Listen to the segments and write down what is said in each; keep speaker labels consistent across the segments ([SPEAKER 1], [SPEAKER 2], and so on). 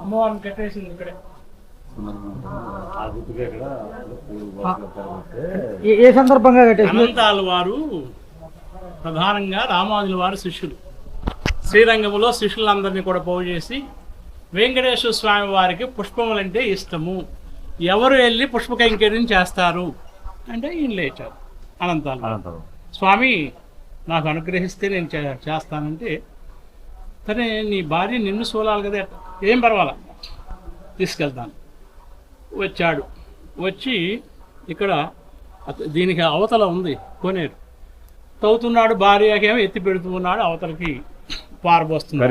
[SPEAKER 1] అమ్మవారిని కట్టేసింది ఇక్కడే.
[SPEAKER 2] ఏ- సందర్భంగా కట్టేసింది?
[SPEAKER 1] అనంతాల వారు ప్రధానంగా రామానుజుల వారు శిష్యులు. శ్రీరంగంలో శిష్యులందరినీ కూడా పోగు చేసి వెంకటేశ్వర స్వామి వారికి పుష్పములంటే ఇష్టము. ఎవరు వెళ్ళి పుష్ప కైంకర్యం చేస్తారు? అంటే ఈయన లేచారు. అనంతాలు.
[SPEAKER 3] అనంతరం
[SPEAKER 1] స్వామి నాకు అనుగ్రహిస్తే నేను చేస్తానంటే సరే నీ భార్య నిన్ను సోలాలి కదా ఏం పర్వాలా? తీసుకెళ్తాను. వచ్చాడు. వచ్చి ఇక్కడ దీనికి అవతల ఉంది కోనేరు. తవ్వుతున్నాడు భార్యకేమో ఎత్తి పెడుతున్నాడు అవతలకి పారబోస్తున్నాడు.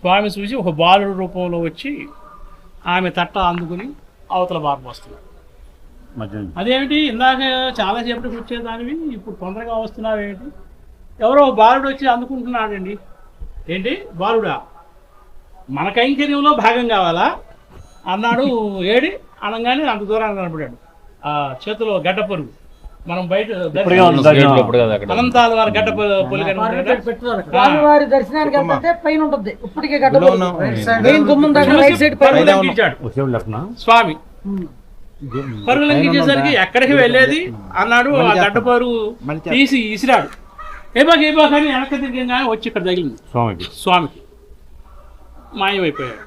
[SPEAKER 1] స్వామి చూసి ఒక బాలుడు రూపంలో వచ్చి ఆమె తట్ట అందుకుని అవతల పారబోస్తున్నాడు. అదేమిటి? ఇందాక చాలా సేపటికి వచ్చేదానివి ఇప్పుడు తొందరగా వస్తున్నావేంటి ఎవరో బాలుడు వచ్చి అందుకుంటున్నాడండి. ఏంటి? బాలుడా మన కైంకర్యంలో భాగం కావాలా? అన్నాడు ఏడి? అనగానే అంత దూరాన్ని కనపడాడు. ఆ చేతిలో గడ్డ పొరుగు. మనం బయట. అనంతాల వారి గడ్డ పొలి
[SPEAKER 2] దర్శనానికి వెళ్తుంటే పైన ఉంటుంది. ఇప్పటికే గడ్డ మెయిన్
[SPEAKER 1] పరుగులు పరుగు లంకించేసరికి ఎక్కడికి వెళ్ళేది? అన్నాడు ఆ గడ్డ పరుగు తీసి ఇసిరాడు. ఏబాక ఏబాక అని వెనక్కి తిరిగానే వచ్చి ఇక్కడ తగిలింది.
[SPEAKER 3] స్వామికి.
[SPEAKER 1] స్వామికి. మాయమైపోయాడు.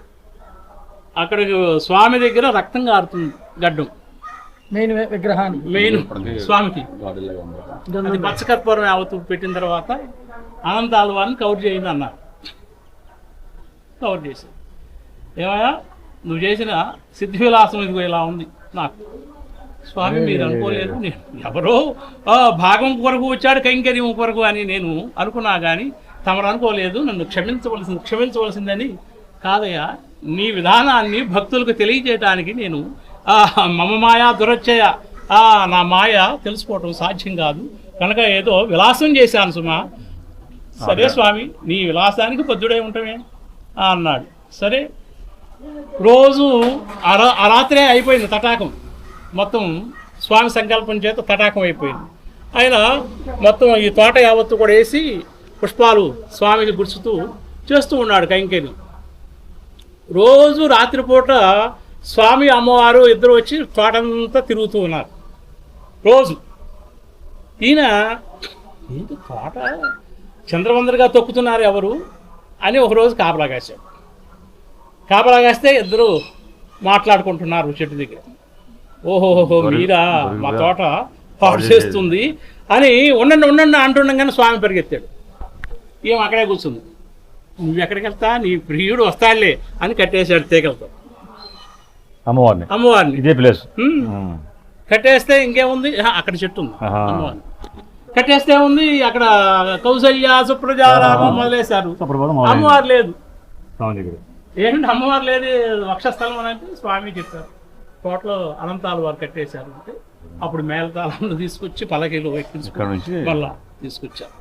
[SPEAKER 1] అక్కడికి స్వామి దగ్గర రక్తం కారుతుంది గడ్డం.
[SPEAKER 2] మెయిన్ విగ్రహానికి
[SPEAKER 1] మెయిన్ స్వామికి. అది పచ్చకర్పూరం యావత్తు పెట్టిన తర్వాత అనంతాల వారిని కవర్ చేయండి అన్నారు కవర్ చేసి ఏమయ్యా నువ్వు చేసిన సిద్ధి విలాసం ఇదిగో ఇలా ఉంది. నాకు. స్వామి మీరు అనుకోలేదు. నేను ఎవరో భాగం కొరకు వచ్చాడు కైంకర్యం కొరకు అని నేను అనుకున్నా కానీ తమరు అనుకోలేదు. నన్ను క్షమించవలసింది క్షమించవలసిందని కాదయ్యా. నీ విధానాన్ని భక్తులకు తెలియజేయటానికి నేను మమ మాయా దురచ్చయ నా మాయ తెలుసుకోవటం సాధ్యం కాదు. కనుక ఏదో విలాసం చేశాను సుమా. సరే స్వామి నీ విలాసానికి బద్ధుడై ఉంటామే అన్నాడు. సరే రోజు ఆ ఆ రాత్రే అయిపోయింది తటాకం. మొత్తం స్వామి సంకల్పం చేత తటాకం అయిపోయింది. ఆయన మొత్తం ఈ తోట యావత్తు కూడా వేసి పుష్పాలు స్వామికి గుర్చుతూ చేస్తూ ఉన్నాడు కైంకేని. రోజు రాత్రిపూట స్వామి అమ్మవారు ఇద్దరు వచ్చి తోటంతా తిరుగుతూ ఉన్నారు. రోజు. ఈయన ఏంటి తోట? చంద్రవందరగా తొక్కుతున్నారు ఎవరు? అని ఒకరోజు కాపలా కాశాడు. కాపలా కాస్తే ఇద్దరు మాట్లాడుకుంటున్నారు చెట్టు దగ్గర. ఓహోహో మీరా? మా తోట పాడు చేస్తుంది అని ఉండండి ఉండండి అంటుండగానే స్వామి పరిగెత్తాడు. ఏం అక్కడే కూర్చుంది? నువ్వు ఎక్కడికి వెళ్తా? నీ ప్రియుడు వస్తాడులే అని కట్టేశాడు తీగలతో.
[SPEAKER 3] అమ్మవారిని.
[SPEAKER 1] అమ్మవారిని.
[SPEAKER 3] ఇదే ప్లేస్.
[SPEAKER 1] కట్టేస్తే ఇంకేముంది? అక్కడ చెట్టు ఉంది. అమ్మవారిని. కట్టేస్తే ఉంది అక్కడ కౌసల్య సుప్రజారామం మొదలేశారు. అమ్మవారు లేదు. ఏంటంటే అమ్మవారు లేదు వక్షస్థలం అని అంటే స్వామి చెప్పారు. తోటలో అనంతాలు వారు కట్టేశారు అంటే అప్పుడు మేళతాళాలను తీసుకొచ్చి పలకీలు
[SPEAKER 3] ఇక్కడ
[SPEAKER 1] ఎక్కించుకొని
[SPEAKER 3] నుంచి
[SPEAKER 1] మళ్ళా తీసుకొచ్చారు.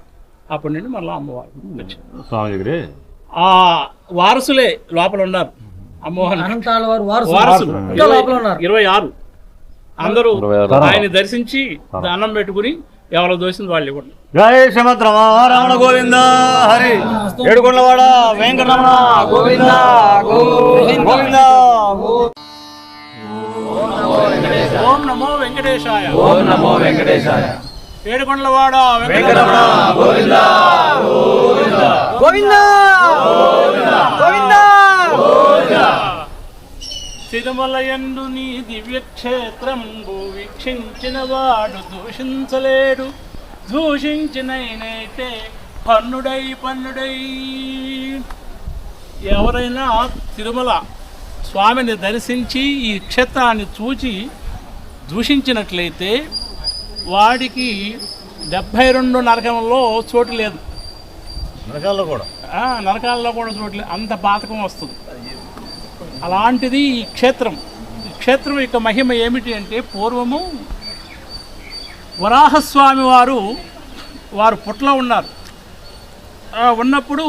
[SPEAKER 1] అప్పటి నుండి మళ్ళీ అమ్మవారు వచ్చారు.
[SPEAKER 3] స్వామి దగ్గరే?
[SPEAKER 1] ఆ వారసులే లోపల ఉన్నారు. అమ్మవారు
[SPEAKER 2] అనంతాల వారు వారసు
[SPEAKER 1] వారసులు.
[SPEAKER 2] లోపల ఉన్నారు.
[SPEAKER 1] ఇరవై ఆరు. అందరూ. ఆయన దర్శించి దండం పెట్టుకుని ఎవరో దోసింది వాళ్ళు ఇవ్వండి
[SPEAKER 3] జై శ్రీమద్ రమణ గోవింద హరి. ఏడుకొండవాడ వెంకటరమణ గోవింద గోవింద.
[SPEAKER 1] ఓం నమో వెంకటేశాయ.
[SPEAKER 4] ఓం నమో వెంకటేశాయ.
[SPEAKER 1] ఏడుకొండలవాడ వెంకటరమణ
[SPEAKER 2] గోవిందా
[SPEAKER 1] తిరుమలయందు నీ దివ్యక్షేత్రం వీక్షించిన వాడు దూషించలేడు. దూషించినైతే పన్నుడై పన్నుడై. ఎవరైనా తిరుమల స్వామిని దర్శించి ఈ క్షేత్రాన్ని చూచి దూషించినట్లయితే వాడికి డెబ్భై రెండు నరకంలో చోటు లేదు.
[SPEAKER 3] నరకాల్లో కూడా?
[SPEAKER 1] నరకాల్లో కూడా చోటు లేదు. అంత పాతకం వస్తుంది. అలాంటిది ఈ క్షేత్రం. ఈ క్షేత్రం యొక్క మహిమ ఏమిటి అంటే పూర్వము వరాహస్వామి వారు వారు పుట్లో ఉన్నారు. ఉన్నప్పుడు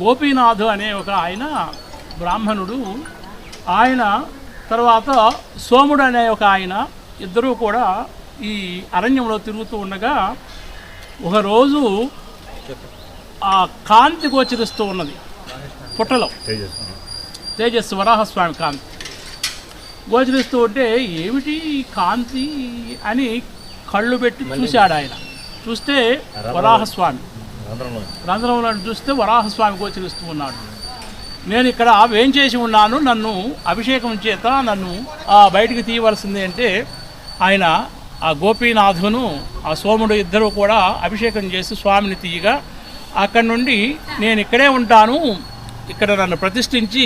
[SPEAKER 1] గోపీనాథు అనే ఒక ఆయన బ్రాహ్మణుడు ఆయన తర్వాత సోముడు అనే ఒక ఆయన ఇద్దరూ కూడా ఈ అరణ్యంలో తిరుగుతూ ఉండగా ఒకరోజు ఆ కాంతి గోచరిస్తూ ఉన్నది పుట్టలో. తేజస్సు వరాహస్వామి కాంతి గోచరిస్తూ ఉంటే ఏమిటి కాంతి? అని కళ్ళు పెట్టి చూశాడు ఆయన చూస్తే వరాహస్వామి.
[SPEAKER 3] రంధ్రంలో
[SPEAKER 1] చూస్తే వరాహస్వామి గోచరిస్తూ ఉన్నాడు. నేను ఇక్కడ వేంచేసి ఉన్నాను? నన్ను అభిషేకం చేత నన్ను ఆ బయటికి తీయవలసింది అంటే ఆయన ఆ గోపీనాథును ఆ సోముడు ఇద్దరు కూడా అభిషేకం చేసి స్వామిని తీయగా అక్కడి నుండి నేను ఇక్కడే ఉంటాను. ఇక్కడ నన్ను ప్రతిష్ఠించి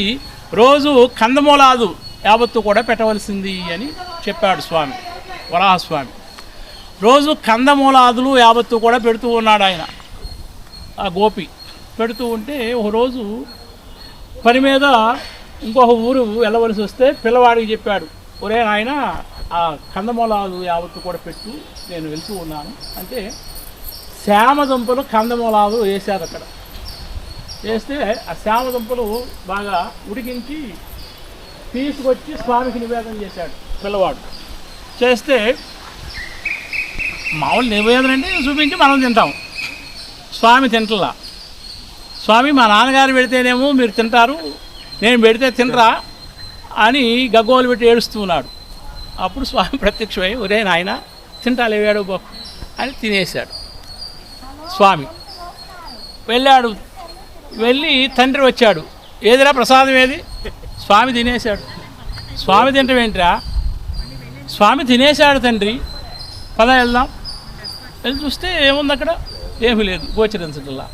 [SPEAKER 1] రోజు కందమూలాదు యావత్తు కూడా పెట్టవలసింది అని చెప్పాడు స్వామి వరాహస్వామి. రోజు కందమూలాదులు యావత్తు కూడా పెడుతూ ఉన్నాడు ఆయన ఆ గోపి. పెడుతూ ఉంటే ఒక రోజు పని మీద ఇంకొక ఊరు వెళ్ళవలసి వస్తే పిల్లవాడికి చెప్పాడు ఒరే నాయన ఆ కందమూలాలు యావత్తు కూడా పెట్టు నేను వెళ్తూ ఉన్నాను. అంటే శ్యామ దుంపలు కందమూలాలు వేశారు అక్కడ. చేస్తే ఆ శ్యామ దుంపలు బాగా ఉడికించి తీసుకొచ్చి స్వామికి నివేదన చేశాడు పిల్లవాడు. చేస్తే మామూలు నివేదన అంటే చూపించి మనం తింటాం. స్వామి తింటలా. స్వామి మా నాన్నగారు పెడితేనేమో మీరు తింటారు నేను పెడితే తినరా అని గగ్గోలు పెట్టి ఏడుస్తూ ఉన్నాడు. అప్పుడు స్వామి ప్రత్యక్షమై ఒరే నాయన తింటాలేవాడు బాబు అని తినేశాడు. స్వామి వెళ్ళాడు వెళ్ళి తండ్రి వచ్చాడు. ఏదిరా ప్రసాదం ఏది? స్వామి తినేశాడు. స్వామి తింటం ఏంట్రా? స్వామి తినేశాడు తండ్రి. పద వెళ్దాం. వెళ్ళి చూస్తే ఏముంది అక్కడ? ఏమీ లేదు గోచరించటల్లా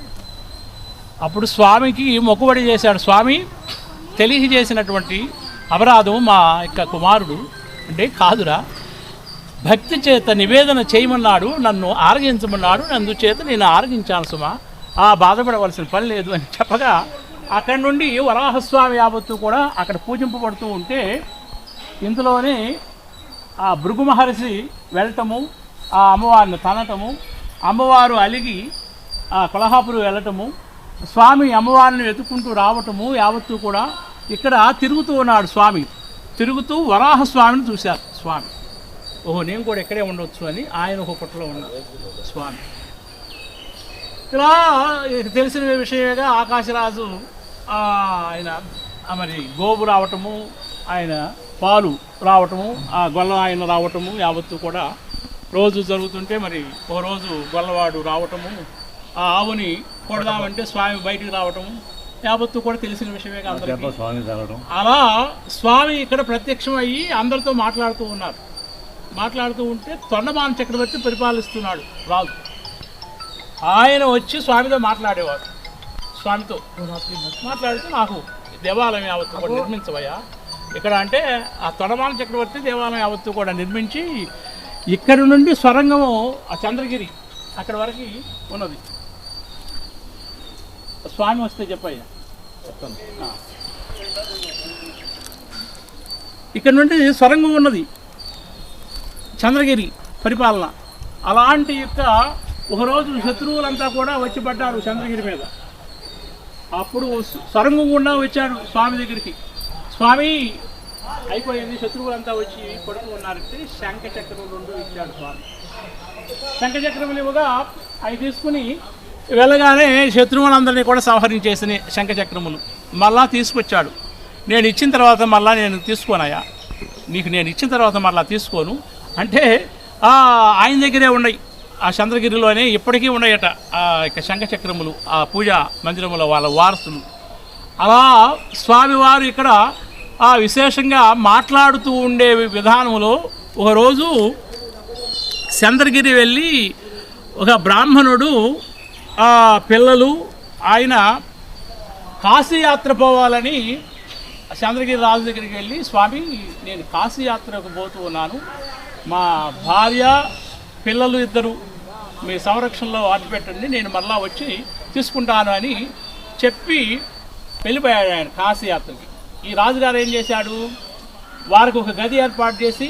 [SPEAKER 1] అప్పుడు స్వామికి మొక్కుబడి చేశాడు. స్వామి తెలియజేసినటువంటి అపరాధం మా యొక్క కుమారుడు అంటే కాదురా. భక్తి చేత నివేదన చేయమన్నాడు నన్ను ఆరగించమన్నాడు అందుచేత నేను ఆరగించాను సుమా. ఆ బాధపడవలసిన పని లేదు అని చెప్పగా అక్కడి నుండి వరాహస్వామి యావత్తు కూడా అక్కడ పూజింపబడుతూ ఉంటే ఇందులోనే ఆ భృగు మహర్షి వెళ్ళటము ఆ అమ్మవారిని తనటము అమ్మవారు అలిగి ఆ కొలహాపురం వెళ్ళటము స్వామి అమ్మవారిని వెతుక్కుంటూ రావటము యావత్తు కూడా ఇక్కడ తిరుగుతూ ఉన్నాడు స్వామి. తిరుగుతూ వరాహస్వామిని చూశారు స్వామి. ఓహో నేను కూడా ఇక్కడే ఉండొచ్చు అని ఆయన ఒక పుట్టలో ఉన్నాడు స్వామి. ఇలా తెలిసిన విషయమేగా ఆకాశరాజు ఆయన మరి గోవు రావటము ఆయన పాలు రావటము ఆ గొల్ల ఆయన రావటము యావత్తు కూడా రోజు జరుగుతుంటే మరి ఒక రోజు గొల్లవాడు రావటము ఆ ఆవుని కొడదామంటే స్వామి బయటికి రావటము యావత్తు కూడా తెలిసిన విషయమే
[SPEAKER 3] తగలడం
[SPEAKER 1] అలా స్వామి ఇక్కడ ప్రత్యక్షం అయ్యి అందరితో మాట్లాడుతూ ఉన్నారు. మాట్లాడుతూ ఉంటే తొండమాన చక్రవర్తి పరిపాలిస్తున్నాడు రాజు. ఆయన వచ్చి స్వామితో మాట్లాడేవారు. స్వామితో మాట్లాడితే నాకు దేవాలయం యావత్తు కూడా నిర్మించవయ్యా. ఇక్కడ అంటే ఆ తొడమాన చక్రవర్తి దేవాలయం యావత్తు కూడా నిర్మించి ఇక్కడి నుండి స్వరంగము ఆ చంద్రగిరి అక్కడ వరకు ఉన్నది. స్వామి వస్తే చెప్పయ్యా. చెప్తాను. ఇక్కడ నుండి స్వరంగం ఉన్నది. చంద్రగిరి పరిపాలన. అలాంటి యొక్క ఒకరోజు శత్రువులంతా కూడా వచ్చి పడ్డారు చంద్రగిరి మీద. అప్పుడు సరంగు గుండా వచ్చాడు స్వామి దగ్గరికి. స్వామి అయిపోయింది శత్రువులంతా వచ్చి పడుతూ ఉన్నారంటే శంఖ చక్రం రెండు ఇచ్చాడు స్వామి. శంఖ చక్రములు ఇవ్వగా అవి తీసుకుని వెళ్ళగానే శత్రువులందరినీ కూడా సంహరించేసిన శంఖ చక్రములు. మళ్ళా తీసుకొచ్చాడు. నేను ఇచ్చిన తర్వాత మళ్ళా నేను తీసుకోనయా నీకు నేను ఇచ్చిన తర్వాత మళ్ళా తీసుకోను. అంటే ఆయన దగ్గరే ఉన్నాయి. ఆ చంద్రగిరిలోనే ఇప్పటికీ ఉన్నాయట ఆ యొక్క శంఖచక్రములు ఆ పూజా మందిరముల వాళ్ళ వారసులు. అలా స్వామివారు ఇక్కడ ఆ విశేషంగా మాట్లాడుతూ ఉండే విధానంలో ఒకరోజు చంద్రగిరి వెళ్ళి ఒక బ్రాహ్మణుడు ఆ పిల్లలు ఆయన కాశీయాత్ర పోవాలని చంద్రగిరి రాజు దగ్గరికి వెళ్ళి స్వామి నేను కాశీయాత్రకు పోతూ ఉన్నాను. మా భార్య పిల్లలు ఇద్దరు మీ సంరక్షణలో అడ్డు పెట్టండి నేను మళ్ళా వచ్చి తీసుకుంటాను అని చెప్పి వెళ్ళిపోయాడు ఆయన కాశీయాత్రకి. ఈ రాజుగారు ఏం చేశాడు? వారికి ఒక గది ఏర్పాటు చేసి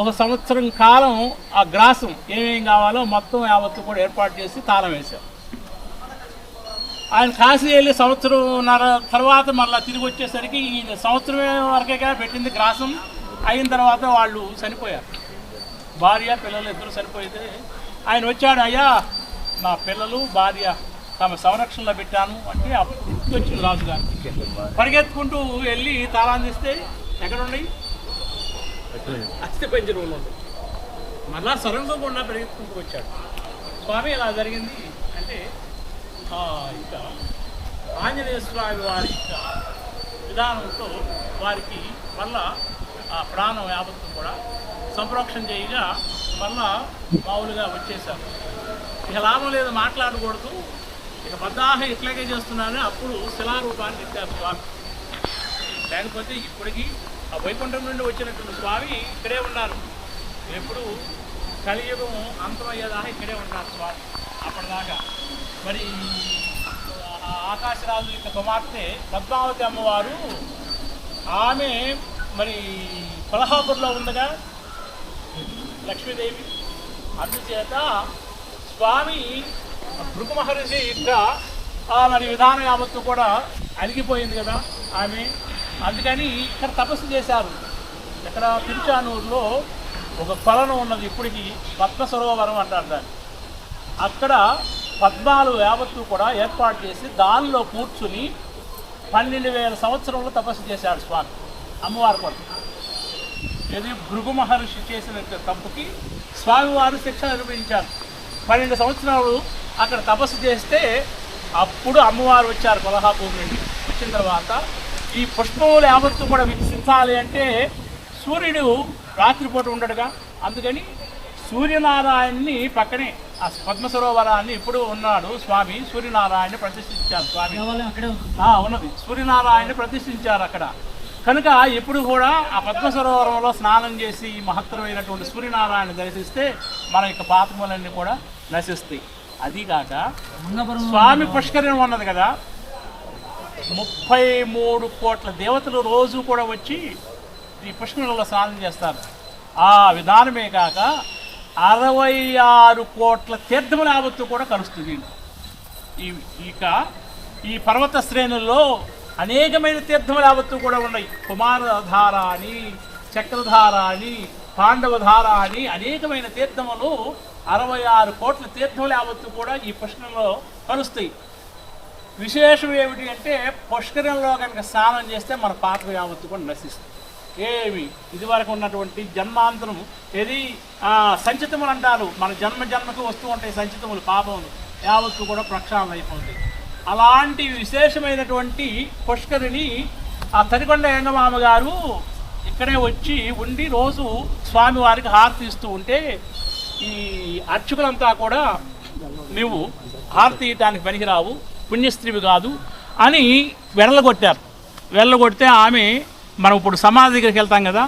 [SPEAKER 1] ఒక సంవత్సరం కాలం ఆ గ్రాసం ఏమేం కావాలో మొత్తం యావత్తు కూడా ఏర్పాటు చేసి తాళం వేశారు. ఆయన కాశీ వెళ్ళి సంవత్సరంన్నర తర్వాత మళ్ళీ తిరిగి వచ్చేసరికి ఈ సంవత్సరం వరకే పెట్టింది గ్రాసం అయిన తర్వాత వాళ్ళు చనిపోయారు. భార్య పిల్లలు ఇద్దరు చనిపోయితే ఆయన వచ్చాడు అయ్యా నా పిల్లలు భార్య తమ సంరక్షణలో పెట్టాను. అంటే అప్పుడు వచ్చింది రాజుగారికి పరిగెత్తుకుంటూ వెళ్ళి తాళం తీస్తే ఎక్కడ ఉన్నాయి అస్థి పంజరంలో మళ్ళా సొరంగం కూడా పరిగెత్తుకుంటూ వచ్చాడు. స్వామి ఇలా జరిగింది? అంటే ఇక ఆంజనేయ స్వామి వారి యొక్క విధానంతో వారికి మళ్ళా ఆ ప్రాణం యావత్తు కూడా సంరక్షణ చేయగా మళ్ళా మామూలుగా వచ్చేసారు ఇక లాభం లేదు మాట్లాడకూడదు. ఇక బద్దాహం ఇట్లాగే చేస్తున్నానని అప్పుడు శిలారూపాన్ని ఎత్తారు స్వామి. లేకపోతే ఇప్పటికీ ఆ వైకుంఠం నుండి వచ్చినటువంటి స్వామి ఇక్కడే ఉన్నారు. ఎప్పుడు కలియుగం అంతమయ్యేదాకా ఇక్కడే ఉన్నారు స్వామి అప్పటిదాకా. మరి ఆకాశరాజు యొక్క కుమార్తె పద్మావతి అమ్మవారు ఆమె మరి కొల్హాపూర్లో ఉందగా. లక్ష్మీదేవి. అందుచేత స్వామి భృగు మహర్షి యొక్క మరి విధానం యావత్తు కూడా అలిగిపోయింది కదా ఆమె. అందుకని ఇక్కడ తపస్సు చేశారు. ఇక్కడ తిరుచానూరులో ఒక కొలను ఉన్నది ఇప్పటికి పద్మ సరోవరం అంటారు దాన్ని. అక్కడ పద్మాలు యావత్తు కూడా ఏర్పాటు చేసి దానిలో కూర్చుని పన్నెండు వేల సంవత్సరంలో తపస్సు చేశాడు స్వామి అమ్మవారి కొరకు. ఇది భృగు మహర్షి చేసిన తప్పుకి స్వామివారు శిక్ష అనుభవించారు పన్నెండు సంవత్సరాలు అక్కడ తపస్సు చేస్తే అప్పుడు అమ్మవారు వచ్చారు కొల్హాపూర్ నుండి. వచ్చిన తర్వాత ఈ పుష్పములు యావత్తు కూడా వికసించాలి అంటే సూర్యుడు రాత్రిపూట ఉండడుగా. అందుకని సూర్యనారాయణని పక్కనే ఆ పద్మ సరోవరాన్ని ఇప్పుడు ఉన్నాడు స్వామి సూర్యనారాయణ ప్రతిష్ఠించారు స్వామి. ఉన్నది. సూర్యనారాయణ ప్రతిష్ఠించారు అక్కడ. కనుక ఇప్పుడు కూడా ఆ పద్మ సరోవరంలో స్నానం చేసి ఈ మహత్తరమైనటువంటి సూర్యనారాయణ దర్శిస్తే మన యొక్క పాపములన్నీ కూడా నశిస్తాయి. అదిగాక స్వామి పుష్కరిణి ఉన్నది కదా. ముప్పై మూడు కోట్ల దేవతలు రోజు కూడా వచ్చి ఈ పుష్కరిణిలో స్నానం చేస్తారు. ఆ విధానమే కాక అరవై ఆరు కోట్ల తీర్థముల యావత్తు కూడా కలుస్తుంది. ఈ ఇక ఈ పర్వత శ్రేణుల్లో అనేకమైన తీర్థములు యావత్తు కూడా ఉన్నాయి. కుమారధార అని చక్రధార అని పాండవధార అని అనేకమైన తీర్థములు అరవై ఆరు కోట్ల తీర్థములు యావత్తు కూడా ఈ పుష్కరంలో కలుస్తాయి. విశేషం ఏమిటి అంటే పుష్కరంలో కనుక స్నానం చేస్తే మన పాత్ర యావత్తు కూడా నశిస్తుంది. ఏమి? ఇదివరకు ఉన్నటువంటి జన్మాంతరం ఏది? సంచితములు అంటారు. మన జన్మ జన్మకు వస్తూ ఉంటాయి సంచితములు పాపములు. యావత్తు కూడా ప్రక్షాళన అయిపోతాయి. అలాంటి విశేషమైనటువంటి పుష్కరిని ఆ తరికొండ యంగమామ గారు ఇక్కడే వచ్చి ఉండి రోజు స్వామివారికి హారతి ఇస్తూ ఉంటే ఈ అర్చకులంతా కూడా నువ్వు హారతి ఇయటానికి పనికిరావు పుణ్యస్త్రీవి కాదు అని వెళ్ళగొట్టారు వెళ్ళగొడితే ఆమె మనం ఇప్పుడు సమాధి దగ్గరికి వెళ్తాం కదా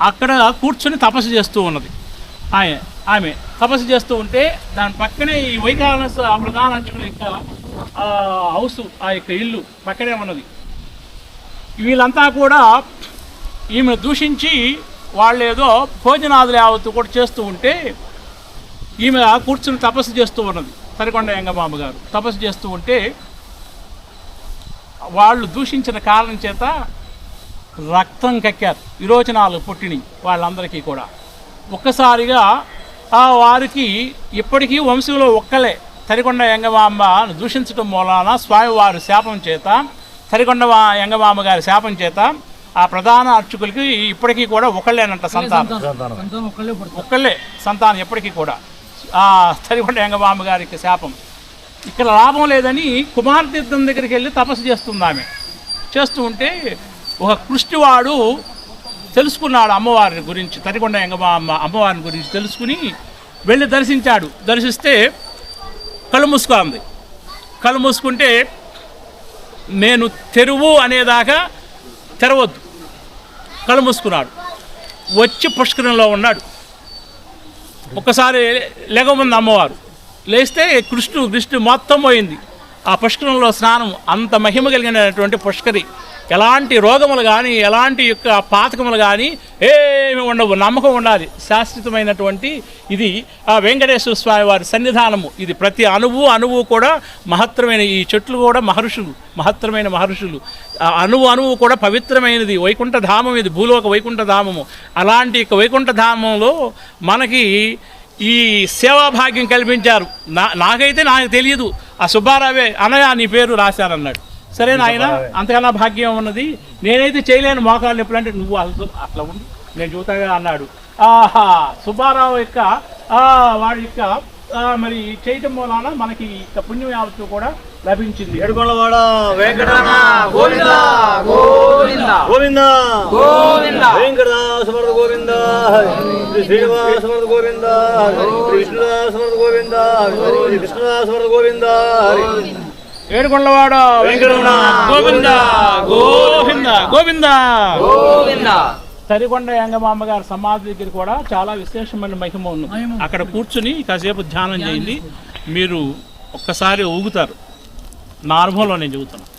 [SPEAKER 1] అక్కడ కూర్చొని తపస్సు చేస్తూ ఉన్నది. ఆమె ఆమె తపస్సు చేస్తూ ఉంటే దాని పక్కనే ఈ వైకాలనస్ ఆ ప్రధాన ఇంకా ఆ, హౌస్ ఆ యొక్క ఇల్లు పక్కనే ఉన్నది. వీళ్ళంతా కూడా ఈమె దూషించి వాళ్ళు ఏదో భోజనాదులు యావత్తు కూడా చేస్తూ ఉంటే ఈమె కూర్చుని తపస్సు చేస్తూ ఉన్నది. సరికొండ యంగమామ గారు తపస్సు చేస్తూ ఉంటే వాళ్ళు దూషించిన కారణం చేత రక్తం కక్కారు. విరోచనాలు పుట్టినాయి వాళ్ళందరికీ కూడా. ఒక్కసారిగా ఆ వారికి ఇప్పటికీ వంశంలో ఒక్కలే. తరికొండ యంగమాంబ దూషించడం మూలాన స్వామివారి శాపం చేత తరికొండ యంగమాంబ గారి శాపం చేత ఆ ప్రధాన అర్చకులకి ఇప్పటికీ కూడా ఒకళ్ళేనంట సంతానం.
[SPEAKER 2] ఒక్కళ్ళే
[SPEAKER 1] సంతానం. ఎప్పటికీ కూడా. ఆ తరికొండ యంగమాంబ గారికి శాపం. ఇక్కడ లాభం లేదని కుమారతీర్థం దగ్గరికి వెళ్ళి తపస్సు చేస్తుంది ఆమె. చేస్తూ ఉంటే ఒక కృష్టివాడు తెలుసుకున్నాడు అమ్మవారి గురించి తరికొండ యంగమాంబ అమ్మవారిని గురించి తెలుసుకుని వెళ్ళి దర్శించాడు. దర్శిస్తే కళ్ళు మూసుకుంది కళ్ళు మూసుకుంటే నేను తెరువు అనేదాకా తెరవద్దు. కళ్ళు మూసుకున్నాడు. వచ్చి పుష్కరంలో ఉన్నాడు. ఒకసారి లెగమంది అమ్మవారు. లేస్తే కృష్ణు కృష్ణు మొత్తం పోయింది. ఆ పుష్కరంలో స్నానం అంత మహిమ కలిగినటువంటి పుష్కరి. ఎలాంటి రోగములు కానీ ఎలాంటి యొక్క పాతకములు కానీ ఏమి ఉండవు నమ్మకం ఉండాలి. శాశ్వతమైనటువంటి ఇది ఆ వెంకటేశ్వర స్వామి వారి సన్నిధానము. ఇది ప్రతి అణువు అణువు కూడా మహత్తరమైన ఈ చెట్లు కూడా మహర్షులు మహత్తరమైన మహర్షులు. ఆ అణువు అణువు కూడా పవిత్రమైనది. వైకుంఠ ధామం ఇది భూలోక వైకుంఠ ధామము. అలాంటి యొక్క వైకుంఠ ధామంలో మనకి ఈ సేవాభాగ్యం కల్పించారు. నా నాకైతే నాకు తెలియదు. ఆ సుబ్బారావే అనగా నీ పేరు రాశారన్నాడు సరే నాయన అంతకన్నా భాగ్యం ఉన్నది. నేనైతే చేయలేను మోకాళ్ళు ఎప్పుడంటే నువ్వు అసలు అట్లా ఉండి. నేను చూతాగా అన్నాడు. ఆహా సుబ్బారావు యొక్క ఆ, వాడి యొక్క మరి చేయటం మూలాన మనకి ఈ పుణ్యం యావత్తు కూడా లభించింది.
[SPEAKER 3] వెంకటరమణ గోవింద గోవింద. గోవింద. శ్రీ శ్రీ శ్రీ గోవింద. వెంకటరమణ
[SPEAKER 1] గోవింద. గోవింద. గోవింద. గోవింద. తరికొండ యంగమాంబ గారి సమాధి దగ్గర కూడా చాలా విశేషమైన మహిమ ఉంది. అక్కడ కూర్చుని కాసేపు ధ్యానం చేయండి. మీరు ఒక్కసారి ఊగుతారు. నా అనుభవంలో నేను చెబుతాను